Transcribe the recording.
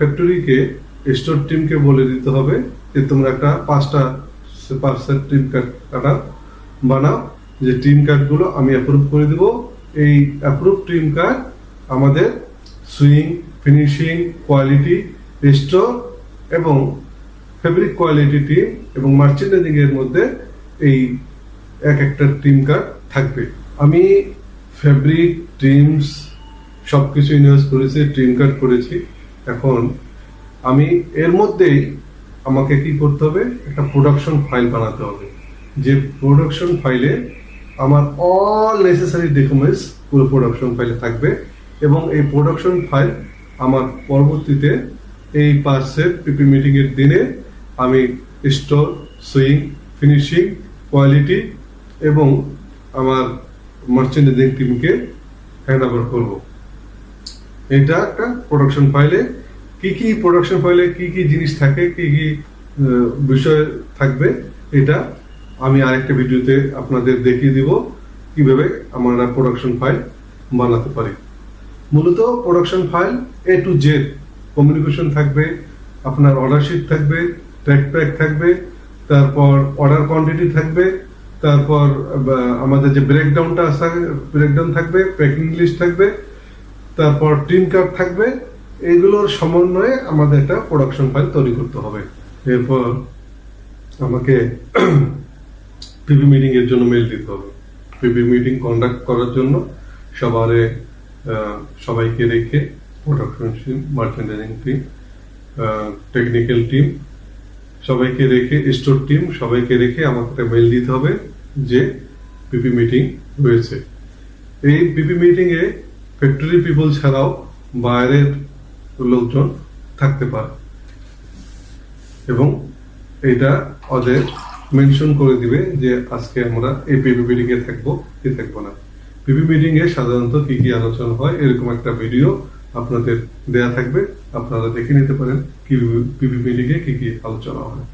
ফ্যাক্টরিকে store টিমকে বলে দিতে হবে যে তোমরা একটা পাঁচটা পার্সেন্ট টিম কার্ড কাটা, বানাও, যে টিম কার্ডগুলো আমি অ্যাপ্রুভ করে দেব। এই অ্যাপ্রুভ টিম কার্ড আমাদের সুইং ফিনিশিং কোয়ালিটি স্টোর এবং ফেব্রিক কোয়ালিটি টিম এবং মার্চেন্ডাইজিং এর মধ্যে এই এক একটা টিম কার্ড থাকবে। আমি ফেব্রিক টিমস সব কিছু ইনভেস্ট করেছি, টিম কার্ড করেছি। এখন আমি এর মধ্যেই আমাকে কি করতে হবে? একটা প্রোডাকশন ফাইল বানাতে হবে। যে প্রোডাকশন ফাইলে আমার অল নেসেসারি ডকুমেন্টস পুরো প্রোডাকশন ফাইলে থাকবে এবং এই প্রোডাকশন ফাইল আমার পরবর্তীতে এই পার্সের পিপি মিটিংয়ের দিনে আমি স্টোর সুইং ফিনিশিং কোয়ালিটি এবং আমার মার্চেন্ডাইজিং টিমকে হ্যান্ড ওভার করব। এটা একটা প্রোডাকশন ফাইলে কি কি প্রোডাকশন ফাইলে কি কি জিনিস থাকে, কি কি বিষয় থাকবে, এটা আমি আরেকটা ভিডিওতে আপনাদের দেখিয়ে দিব কীভাবে আমরা প্রোডাকশন ফাইল বানাতে পারি। মূলত production file A to Z communication থাকবে, আপনার অর্ডার শিট থাকবে ট্র্যাক প্যাক থাকবে, তারপর অর্ডার কোয়ান্টিটি থাকবে, তারপর আমাদের যে ব্রেকডাউনটা আছে ব্রেকডাউন থাকবে প্যাকিং লিস্ট থাকবে তারপর টিম কাপ থাকবে। এগুলোর সমন্বয়ে আমাদের একটা প্রোডাকশন ফাইল তৈরি করতে হবে। এরপর আমাকে পিপি মিটিং এর জন্য মেল দিতে হবে। পিপি মিটিং কন্ডাক্ট করার জন্য সবারে সবাইকে রেখে production team merchandising team technical team সবাইকে রেখে স্টোর টিম সবাইকে রেখে আমাকে একটা মেল দিতে হবে যে পিপি মিটিং হয়েছে। এই পিপি মিটিং এ ফ্যাক্টরি পিপল ছাড়াও বাইরের লোকজন থাকতে পারে। এবং এটা ওদের মেনশন করে দিবে যে আজকে আমরা এই পিপি মিটিং এ থাকব, কি থাকব না। পিপি মিটিং এ সাধারণত কি কি আলোচনা হয়, এরকম একটা ভিডিও আপনাদের দেয়া থাকবে। আপনারা দেখে নিতে পারেন কি পিপি মিটিং এ কি কি আলোচনা হয়।